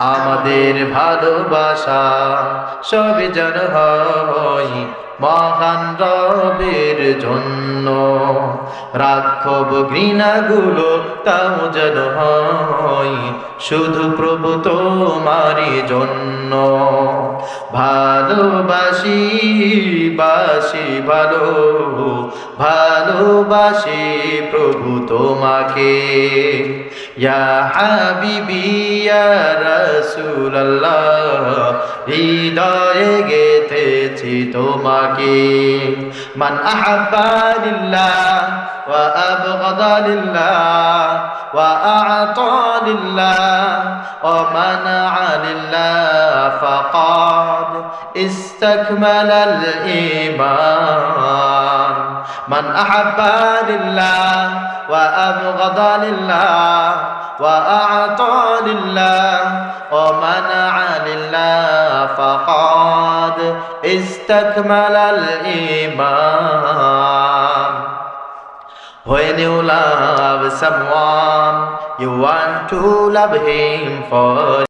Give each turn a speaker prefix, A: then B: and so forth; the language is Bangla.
A: আমাদের ভালোবাসা সবে যেন হয় মহান রবের জন্য। রাখব ঘৃণাগুলো তাও যেন হয় শুধু প্রভু তোমারই জন্য। ভালোবাসি, বাসি, ভালো, ভালোবাসি প্রভু তোমাকে। ইয়া হাবিবি رسول الله هداية جتت توما كي من أحب لله وأبغض لله وأعطى لله ومنع لله فقد استكمل الإيمان من أحب لله وأبغض لله وأعطى لله ومنع لله فقد استكمل الإيمان When you love someone, you want to love him for